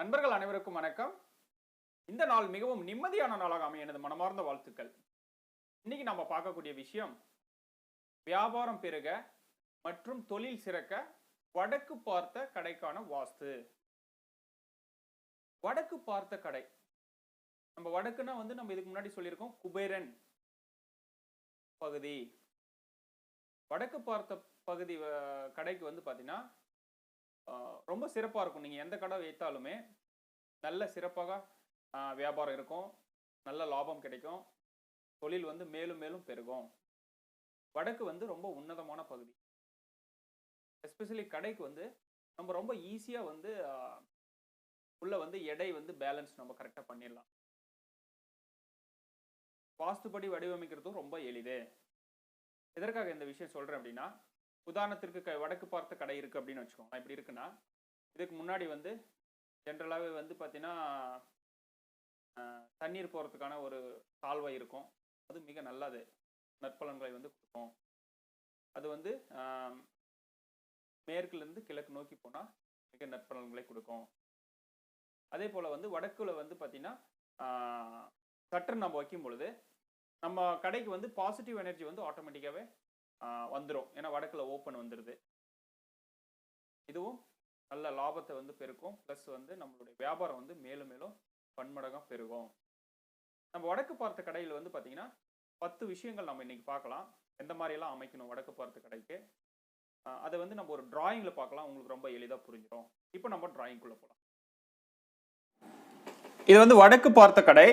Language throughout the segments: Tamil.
நண்பர்கள் அனைவருக்கும் வணக்கம். இந்த நாள் மிகவும் நிம்மதியான நாளாக அமைய எனது மனமார்ந்த வாழ்த்துக்கள். இன்னைக்கு நம்ம பார்க்கக்கூடிய விஷயம் வியாபாரம் பெருக மற்றும் தொழில் சிறக்க வடக்கு பார்த்த கடைக்கான வாஸ்து. வடக்கு பார்த்த கடை. நம்ம வடக்குன்னா வந்து நம்ம இதுக்கு முன்னாடி சொல்லியிருக்கோம் குபேரன் பகுதி. வடக்கு பார்த்த பகுதி கடைக்கு வந்து பார்த்தீங்கன்னா ரொம்ப சிறப்பாக இருக்கும். நீங்கள் எந்த கடை வைத்தாலுமே நல்ல சிறப்பாக வியாபாரம் இருக்கும். நல்ல லாபம் கிடைக்கும். தொழில் வந்து மேலும் மேலும் பெருகும். வடக்கு வந்து ரொம்ப உன்னதமான பகுதி. எஸ்பெஷலி கடைக்கு வந்து நம்ம ரொம்ப ஈஸியாக வந்து உள்ளே உள்ள வந்து எடை வந்து பேலன்ஸ் நம்ம கரெக்டாக பண்ணிடலாம். வாஸ்துபடி வடிவமைக்கிறதும் ரொம்ப எளிது. எதற்காக இந்த விஷயம் சொல்கிறேன் அப்படின்னா உதாரணத்திற்கு க வடக்கு பார்த்த கடை இருக்குது அப்படின்னு வச்சுக்கோங்க. இப்படி இருக்குன்னா இதுக்கு முன்னாடி வந்து ஜென்ரலாகவே வந்து பார்த்தீங்கன்னா தண்ணீர் போகிறதுக்கான ஒரு கால்வாய் இருக்கும். அது மிக நல்லது. நற்பலன்களை வந்து கொடுக்கும். அது வந்து மேற்குலேருந்து கிழக்கு நோக்கி போனால் மிக நற்பலன்களை கொடுக்கும். அதே போல் வந்து வடக்குல வந்து பார்த்திங்கன்னா சட்டர் நம்ம வைக்கும் பொழுது நம்ம கடைக்கு வந்து பாசிட்டிவ் எனர்ஜி வந்து ஆட்டோமேட்டிக்காகவே வந்துடும் ஏன்னா வடக்கில் ஓப்பன் வந்துடுது இதுவும் நல்ல லாபத்தை வந்து பெருக்கும். ப்ளஸ் வந்து நம்மளுடைய வியாபாரம் வந்து மேலும் மேலும் பன்மடங்காக பெருகும். நம்ம வடக்கு பார்த்த கடையில் வந்து பார்த்தீங்கன்னா பத்து விஷயங்கள் நம்ம இன்றைக்கி பார்க்கலாம். எந்த மாதிரியெல்லாம் அமைக்கணும் வடக்கு பார்த்த கடைக்கு? அதை வந்து நம்ம ஒரு டிராயிங்கில் பார்க்கலாம். உங்களுக்கு ரொம்ப எளிதாக புரிஞ்சிடும் இப்போ நம்ம டிராயிங்குள்ளே போகலாம் இது வந்து வடக்கு பார்த்த கடை.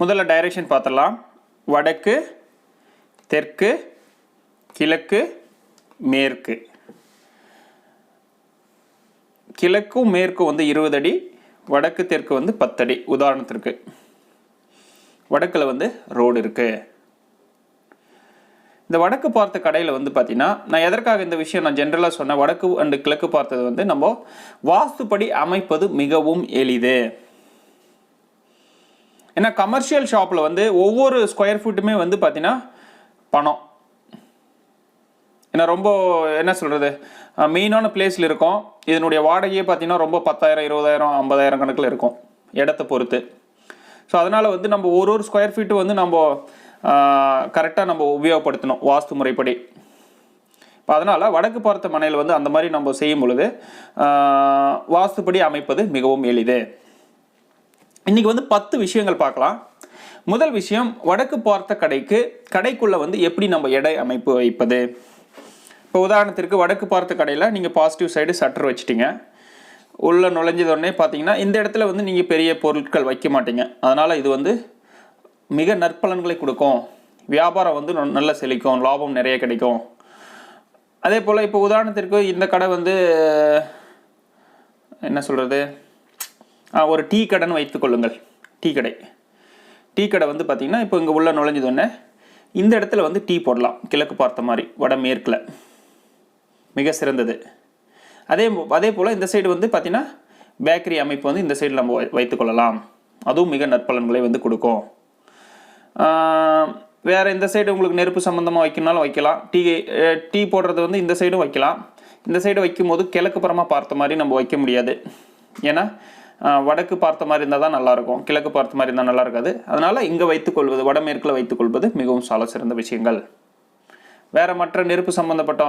முதல்ல டைரக்ஷன் பார்த்துடலாம். வடக்கு தெற்கு கிழக்கு மேற்கு. கிழக்கும் மேற்கும் வந்து இருபது அடி வடக்கு தெற்கு வந்து பத்தடி உதாரணத்திற்கு வடக்கில் வந்து ரோடு இருக்கு. இந்த வடக்கு பார்த்த கடையில் வந்து பார்த்தீங்கன்னா நான் எதற்காக இந்த விஷயம் நான் ஜென்ரலாக சொன்னேன்? வடக்கு அண்டு கிழக்கு பார்த்தது வந்து நம்ம வாஸ்துப்படி அமைப்பது மிகவும் எளிது. ஏன்னா கமர்ஷியல் ஷாப்பில் வந்து ஒவ்வொரு ஸ்கொயர் ஃபீட்டுமே வந்து பார்த்தீங்கன்னா பணம். ஏன்னா ரொம்ப என்ன சொல்கிறது மெயினான பிளேஸில் இருக்கும். இதனுடைய வாடகையே பார்த்தீங்கன்னா ரொம்ப பத்தாயிரம் இருபதாயிரம் ஐம்பதாயிரம் கணக்கில் இருக்கும். இடத்த பொறுத்து. ஸோ அதனால் வந்து நம்ம ஒரு ஒரு ஸ்கொயர் ஃபீட்டு வந்து நம்ம கரெக்டாக நம்ம உபயோகப்படுத்தணும் வாஸ்து முறைப்படி. இப்போ அதனால் வடக்கு பார்த்த மனையில் வந்து அந்த மாதிரி நம்ம செய்யும் பொழுது வாஸ்துப்படி அமைப்பது மிகவும் எளிது. இன்றைக்கி வந்து பத்து விஷயங்கள் பார்க்கலாம். முதல் விஷயம் வடக்கு பார்த்த கடைக்கு கடைக்குள்ளே வந்து எப்படி நம்ம எடை அமைப்பு வைப்பது? இப்போ உதாரணத்திற்கு வடக்கு பார்த்த கடையில் நீங்கள் பாசிட்டிவ் சைடு சட்டர் வச்சிட்டீங்க. உள்ளே நுழைஞ்சதோடனே பார்த்தீங்கன்னா இந்த இடத்துல வந்து நீங்கள் பெரிய பொருட்கள் வைக்க மாட்டீங்க. அதனால் இது வந்து மிக நற்பலன்களை கொடுக்கும். வியாபாரம் வந்து ந- நல்ல செழிக்கும். லாபம் நிறைய கிடைக்கும். அதே போல் இப்போ உதாரணத்திற்கு இந்த கடை வந்து என்ன சொல்கிறது ஒரு டீ கடைன்னு வைத்துக்கொள்ளுங்கள் டீ கடை. டீ கடை வந்து பார்த்திங்கன்னா இப்போ இங்கே உள்ள நுழைஞ்சதொடனே இந்த இடத்துல வந்து டீ போடலாம். கிழக்கு பார்த்த மாதிரி வடமேற்கில். மிக சிறந்தது. அதே அதே போல் இந்த சைடு வந்து பார்த்திங்கன்னா பேக்கரி அமைப்பு வந்து இந்த சைடு நம்ம வை- வைத்துக்கொள்ளலாம் அதுவும் மிக நற்பலன்களை வந்து கொடுக்கும். வேறு இந்த சைடு உங்களுக்கு நெருப்பு சம்மந்தமாக வைக்கணும்னாலும் வைக்கலாம். டீ டீ போடுறது வந்து இந்த சைடும் வைக்கலாம். இந்த சைடு வைக்கும்போது கிழக்கு புறமாக பார்த்த மாதிரி நம்ம வைக்க முடியாது. ஏன்னா வடக்கு பார்த்த மாதிரி இருந்தால் தான் நல்லாயிருக்கும். கிழக்கு பார்த்த மாதிரி இருந்தால் நல்லா இருக்காது அதனால் இங்கே வைத்துக்கொள்வது வடமேற்கில் வைத்துக்கொள்வது மிகவும் சால சிறந்த விஷயங்கள். வேறு மற்ற நெருப்பு சம்மந்தப்பட்ட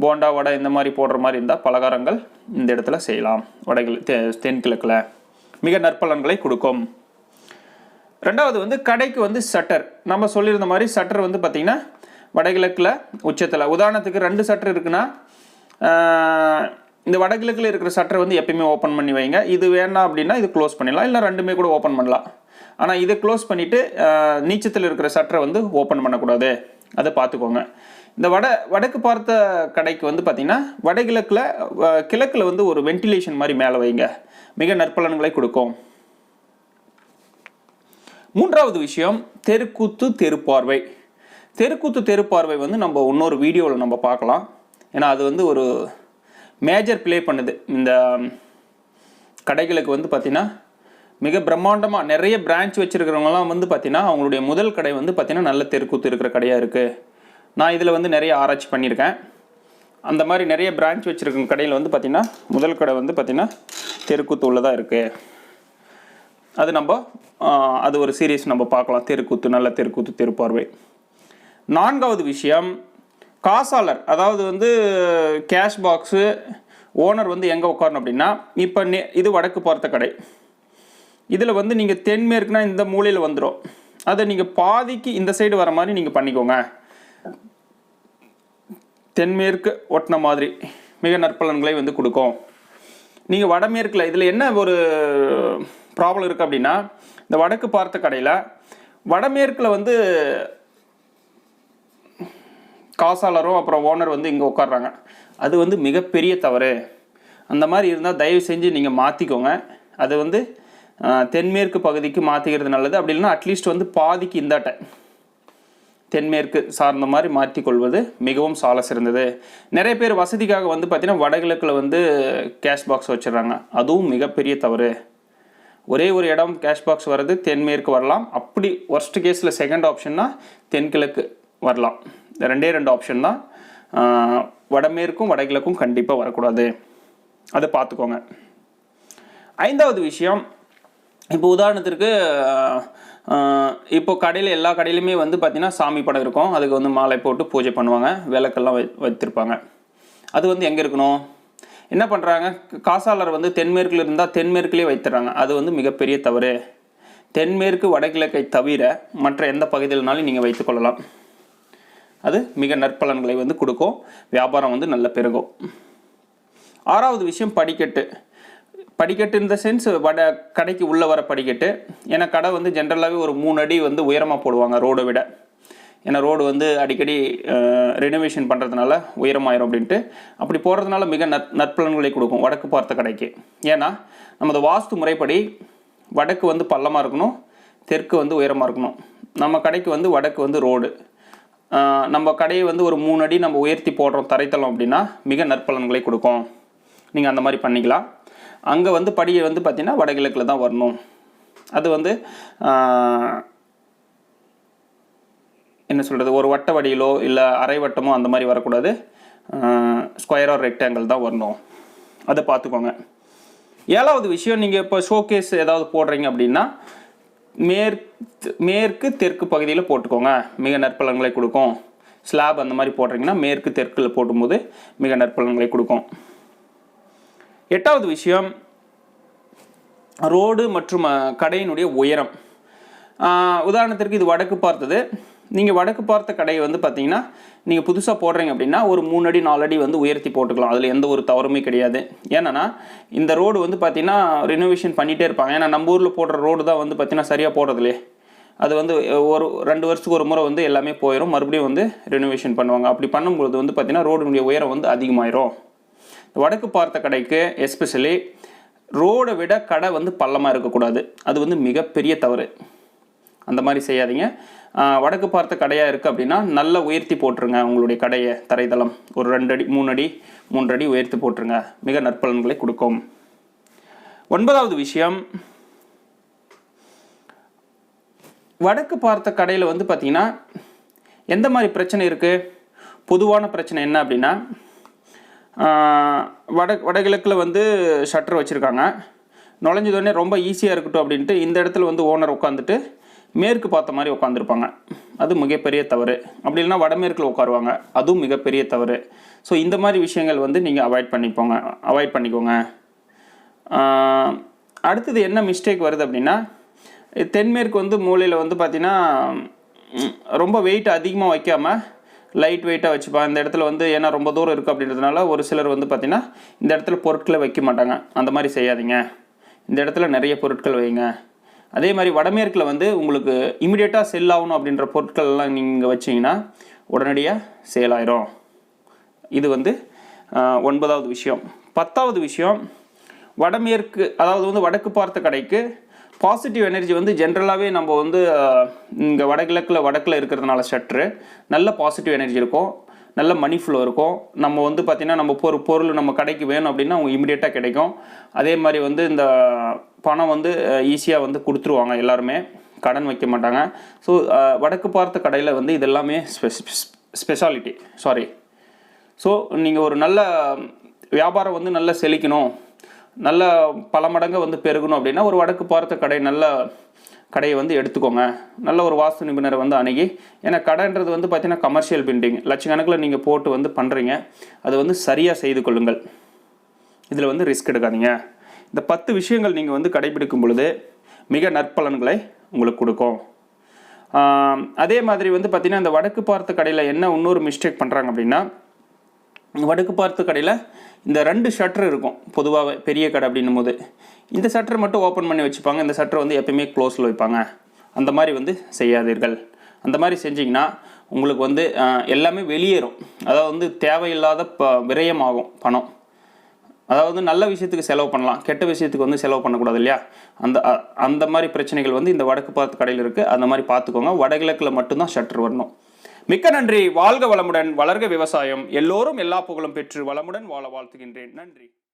போண்டா வடை இந்த மாதிரி போடுற மாதிரி இருந்தால் பலகாரங்கள் இந்த இடத்துல செய்யலாம். வடைகள் தெ- தென்கிழக்கில். மிக நற்பலன்களை கொடுக்கும். ரெண்டாவது வந்து கடைக்கு வந்து சட்டர். நம்ம சொல்லியிருந்த மாதிரி சட்டர் வந்து பார்த்திங்கன்னா வடகிழக்கில் உச்சத்தில். உதாரணத்துக்கு ரெண்டு சட்டர் இருக்குன்னா இந்த வடகிழக்கில் இருக்கிற சட்டர் வந்து எப்பயுமே ஓப்பன் பண்ணி வைங்க. இது வேணாம் அப்படின்னா இது க்ளோஸ் பண்ணிடலாம். இல்லை ரெண்டுமே கூட ஓப்பன் பண்ணலாம். ஆனால் இதை க்ளோஸ் பண்ணிவிட்டு நீச்சத்தில் இருக்கிற சட்டரை வந்து ஓப்பன் பண்ணக்கூடாது. அதை பார்த்துக்கோங்க. இந்த வட வடக்கு பார்த்த கடைக்கு வந்து பார்த்திங்கன்னா வடகிழக்கில் கிழக்கில் வந்து ஒரு வென்டிலேஷன் மாதிரி மேலே வைங்க. மிக நற்பலன்களை கொடுக்கும். மூன்றாவது விஷயம் தெருக்கூத்து தெருப்பார்வை. தெருக்கூத்து தெருப்பார்வை வந்து நம்ம இன்னொரு வீடியோவில் நம்ம பார்க்கலாம். ஏன்னா அது வந்து ஒரு மேஜர் ப்ளே பண்ணுது. இந்த கடைகளுக்கு வந்து பார்த்திங்கன்னா மிக பிரம்மாண்டமாக நிறைய பிரான்ச் வச்சுருக்கிறவங்கலாம் வந்து பார்த்திங்கன்னா அவங்களுடைய முதல் கடை வந்து பார்த்திங்கன்னா நல்ல தெருக்கூத்து இருக்கிற கடையாக இருக்குது நான் இதில் வந்து நிறைய ஆராய்ச்சி பண்ணியிருக்கேன். அந்த மாதிரி நிறைய பிரான்ச் வச்சுருக்க கடையில் வந்து பார்த்திங்கன்னா முதல் கடை வந்து பார்த்திங்கன்னா தெருக்கூத்து உள்ளதாக இருக்குது அது நம்ம அது ஒரு சீரியஸ் நம்ம பார்க்கலாம். தெருக்கூத்து நல்ல தெருக்கூத்து தெருப்பார்வை நான்காவது விஷயம் காசாளர். அதாவது வந்து கேஷ் பாக்ஸு ஓனர் வந்து எங்கே உட்காரணும் அப்படின்னா இப்போ நே இது வடக்கு பார்த்த கடை. இதில் வந்து நீங்கள் தென்மேற்குனா இந்த மூலையில் வந்துடும் அதை நீங்கள் பாதிக்கு இந்த சைடு வர மாதிரி நீங்கள் பண்ணிக்கோங்க. தென்மேற்கு ஒட்டின மாதிரி மிக நற்பலன்களை வந்து கொடுக்கும். நீங்கள் வடமேற்கில் இதில் என்ன ஒரு ப்ராப்ளம் இருக்குது அப்படின்னா இந்த வடக்கு பார்த்த கடையில் வடமேற்கில் வந்து காசாளரும் அப்புறம் ஓனர் வந்து இங்கே உட்கார்றாங்க. அது வந்து மிகப்பெரிய தவறு. அந்த மாதிரி இருந்தால் தயவு செஞ்சு நீங்கள் மாற்றிக்கோங்க அது வந்து தென்மேற்கு பகுதிக்கு மாற்றிக்கிறது நல்லது. அப்படி இல்லைன்னா அட்லீஸ்ட் வந்து பாதிக்கு இந்தாட்டை. தென்மேற்கு சார்ந்த மாதிரி மாற்றிக்கொள்வது மிகவும் சால சிறந்தது. நிறைய பேர் வசதிக்காக வந்து பார்த்திங்கன்னா வடகிழக்கில் வந்து கேஷ் பாக்ஸ் வச்சிடுறாங்க. அதுவும் மிகப்பெரிய தவறு. ஒரே ஒரு இடம் கேஷ் பாக்ஸ் வர்றது தென்மேற்கு வரலாம். அப்படி ஒர்ஸ்ட் கேஸில் செகண்ட் ஆப்ஷன்னா தென்கிழக்கு வரலாம். ரெண்டே ரெண்டு ஆப்ஷன் தான் வடமேற்கும் வடகிழக்கும் கண்டிப்பாக வரக்கூடாது. அதை பார்த்துக்கோங்க. ஐந்தாவது விஷயம் இப்போ உதாரணத்திற்கு இப்போ கடையில் எல்லா கடையிலுமே வந்து பார்த்தீங்கன்னா சாமி படம் இருக்கும். அதுக்கு வந்து மாலை போட்டு பூஜை பண்ணுவாங்க. விளக்கெல்லாம் வை வைத்திருப்பாங்க. அது வந்து எங்கே இருக்கணும்? என்ன பண்ணுறாங்க காசாளர் வந்து தென்மேற்கில் இருந்தால் தென்மேற்குலேயே வைத்துறாங்க அது வந்து மிகப்பெரிய தவறு. தென்மேற்கு வடகிழக்கை தவிர மற்ற எந்த பகுதியிலனாலும் நீங்கள் வைத்துக்கொள்ளலாம் அது மிக நற்பலன்களை வந்து கொடுக்கும். வியாபாரம் வந்து நல்ல பெருகும். ஆறாவது விஷயம் படிக்கட்டு. படிக்கட்டு இந்த சென்ஸ் வட கடைக்கு உள்ளே வர படிக்கட்டு. ஏன்னா கடை வந்து ஜென்ரலாகவே ஒரு மூணு அடி வந்து உயரமாக போடுவாங்க ரோடை விட. ஏன்னா ரோடு வந்து அடிக்கடி ரெனோவேஷன் பண்ணுறதுனால உயரமாயிரும் அப்படின்ட்டு. அப்படி போடுறதுனால மிக நற் நற்பலன்களை கொடுக்கும் வடக்கு பார்த்த கடைக்கு. ஏன்னா நமது வாஸ்து முறைப்படி வடக்கு வந்து பள்ளமாக இருக்கணும் தெற்கு வந்து உயரமாக இருக்கணும். நம்ம கடைக்கு வந்து வடக்கு வந்து ரோடு நம்ம கடையை வந்து ஒரு மூணு அடி நம்ம உயர்த்தி போடுறோம் தரைத்தளம் அப்படின்னா மிக நற்பலன்களை கொடுக்கும். நீங்கள் அந்த மாதிரி பண்ணிக்கலாம். அங்கே வந்து படியை வந்து பார்த்திங்கன்னா வடகிழக்கில் தான் வரணும். அது வந்து என்ன சொல்கிறது ஒரு வட்ட வடியிலோ இல்லை அரை வட்டமோ அந்த மாதிரி வரக்கூடாது. ஸ்கொயர் ஆர் ரெக்டாங்கிள் தான் வரணும். அதை பார்த்துக்கோங்க. ஏழாவது விஷயம் நீங்கள் இப்போ ஷோகேஸ் ஏதாவது போடுறீங்க அப்படின்னா மேற்கு மேற்கு தெற்கு பகுதியில் போட்டுக்கோங்க. மிக நற்பலன்களை கொடுக்கும். ஸ்லாப் அந்த மாதிரி போடுறீங்கன்னா மேற்கு தெற்கில் போடும்போது மிக நற்பலன்களை கொடுக்கும். எட்டாவது விஷயம் ரோடு மற்றும் கடையினுடைய உயரம். உதாரணத்திற்கு இது வடக்கு பார்த்தது. நீங்கள் வடக்கு பார்த்த கடையை வந்து பார்த்தீங்கன்னா நீங்கள் புதுசாக போடுறீங்க அப்படின்னா ஒரு மூணு அடி நாலு அடி வந்து உயர்த்தி போட்டுக்கலாம். அதில் எந்த ஒரு தவறுமே கிடையாது. ஏன்னா இந்த ரோடு வந்து பார்த்தீங்கன்னா ரினோவேஷன் பண்ணிகிட்டே இருப்பாங்க. ஏன்னா நம்ம ஊரில் போடுற ரோடு தான் வந்து பார்த்தீங்கன்னா சரியாக போடுறதுலே அது வந்து ஒரு ரெண்டு வருஷத்துக்கு ஒரு முறை வந்து எல்லாமே போயிடும் மறுபடியும் வந்து ரினோவேஷன் பண்ணுவாங்க. அப்படி பண்ணும்பொழுது வந்து பார்த்திங்கன்னா ரோடுனுடைய உயரம் வந்து அதிகமாயிரும். வடக்கு பார்த்த கடைக்கு எஸ்பெஷலி ரோடை விட கடை வந்து பள்ளமாக இருக்கக்கூடாது. அது வந்து மிகப்பெரிய தவறு. அந்த மாதிரி செய்யாதீங்க. வடக்கு பார்த்த கடையாக இருக்குது அப்படின்னா நல்லா உயர்த்தி போட்டுருங்க உங்களுடைய கடையை தரைதளம் ஒரு ரெண்டு அடி மூணு அடி மூன்று அடி உயர்த்தி போட்டுருங்க. மிக நற்பலன்களை கொடுக்கும். ஒன்பதாவது விஷயம் வடக்கு பார்த்த கடையில் வந்து பார்த்திங்கன்னா எந்த மாதிரி பிரச்சனை இருக்குது பொதுவான பிரச்சனை என்ன அப்படின்னா வட வடகிழக்கில் வந்து ஷட்டர் வச்சுருக்காங்க. நுழைஞ்சதோடனே ரொம்ப ஈஸியாக இருக்கட்டும் அப்படின்ட்டு இந்த இடத்துல வந்து ஓனர் உட்காந்துட்டு மேற்கு பார்த்த மாதிரி உட்காந்துருப்பாங்க அது மிகப்பெரிய தவறு. அப்படி இல்லைன்னா வடமேற்கில் உட்காருவாங்க. அதுவும் மிகப்பெரிய தவறு. ஸோ இந்த மாதிரி விஷயங்கள் வந்து நீங்கள் அவாய்ட் பண்ணிப்போங்க அவாய்ட் பண்ணிக்கோங்க. அடுத்தது என்ன மிஸ்டேக் வருது அப்படின்னா தென்மேற்கு வந்து மூலையில் வந்து பார்த்திங்கன்னா ரொம்ப வெயிட் அதிகமாக வைக்காமல் லைட் வெயிட்டாக வச்சுப்பான் இந்த இடத்துல வந்து ஏன்னா ரொம்ப தூரம் இருக்குது அப்படின்றதுனால ஒரு சிலர் வந்து பார்த்திங்கன்னா இந்த இடத்துல பொருட்களை வைக்க மாட்டாங்க. அந்த மாதிரி செய்யாதீங்க. இந்த இடத்துல நிறைய பொருட்கள் வைங்க. அதே மாதிரி வடமேற்கில் வந்து உங்களுக்கு இமிடியேட்டாக செல் ஆகணும் அப்படின்ற பொருட்கள்லாம் நீங்கள் வச்சிங்கன்னா உடனடியாக சேல் ஆயிரும். இது வந்து ஒன்பதாவது விஷயம். பத்தாவது விஷயம் வடமேற்கு அதாவது வந்து வடக்கு பார்த்த கடைக்கு பாசிட்டிவ் எனர்ஜி வந்து ஜென்ரலாகவே நம்ம வந்து இங்கே வடகிழக்கில் வடக்கில் இருக்கிறதுனால ஷட்ரு நல்ல பாசிட்டிவ் எனர்ஜி இருக்கும். நல்ல மணி ஃப்ளோ இருக்கும். நம்ம வந்து பார்த்திங்கன்னா நம்ம ஒரு பொருள் நம்ம கடைக்கு வேணும் அப்படின்னா அவங்க இமீடியட்டாக கிடைக்கும். அதே மாதிரி வந்து இந்த பணம் வந்து ஈஸியாக வந்து கொடுத்துருவாங்க எல்லாருமே. கடன் வைக்க மாட்டாங்க. ஸோ வடக்கு பார்த்த கடையில் வந்து இதெல்லாமே ஸ்பெஷாலிட்டி சாரி ஸோ நீங்கள் ஒரு நல்ல வியாபாரம் வந்து நல்லா செழிக்கணும். நல்ல பல மடங்கு வந்து பெருகணும் அப்படின்னா ஒரு வடக்கு பார்த்த கடை நல்ல கடையை வந்து எடுத்துக்கோங்க. நல்ல ஒரு வாஸ்து நிபுணரை வந்து அணுகி ஏன்னா கடைன்றது வந்து பார்த்தீங்கன்னா கமர்ஷியல் பில்டிங் லட்சக்கணக்கில் நீங்கள் போட்டு வந்து பண்ணுறீங்க அது வந்து சரியாக செய்து கொள்ளுங்கள். இதில் வந்து ரிஸ்க் எடுக்காதீங்க. இந்த பத்து விஷயங்கள் நீங்கள் வந்து கடைபிடிக்கும் பொழுது மிக நற்பலன்களை உங்களுக்கு கொடுக்கும். அதே மாதிரி வந்து பார்த்திங்கன்னா இந்த வடக்கு பார்த்த கடையில் என்ன இன்னொரு மிஸ்டேக் பண்ணுறாங்க அப்படின்னா வடக்கு பார்த்து கடையில் இந்த ரெண்டு ஷட்டர் இருக்கும். பொதுவாகவே பெரிய கடை அப்படின்னும் போது. இந்த ஷட்டர் மட்டும் ஓப்பன் பண்ணி வச்சுப்பாங்க. இந்த ஷட்டர் வந்து எப்பயுமே க்ளோஸில் வைப்பாங்க. அந்த மாதிரி வந்து செய்யாதீர்கள். அந்த மாதிரி செஞ்சிங்கன்னா உங்களுக்கு வந்து எல்லாமே வெளியேறும். அதாவது வந்து தேவையில்லாத ப விரயமாகும் பணம். அதாவது நல்ல விஷயத்துக்கு செலவு பண்ணலாம். கெட்ட விஷயத்துக்கு வந்து செலவு பண்ணக்கூடாது இல்லையா? அந்த அ- அந்த மாதிரி பிரச்சனைகள் வந்து இந்த வடக்கு பார்த்து கடையில் இருக்குது அந்த மாதிரி பார்த்துக்கோங்க. வடகிழக்கில் மட்டும்தான் ஷட்டர் வரணும். மிக்க நன்றி. வாழ்க வளமுடன். வளர்க விவசாயம். எல்லோரும் எல்லா புகழும் பெற்று வளமுடன் வாழ வாழ்த்துகின்றேன். நன்றி.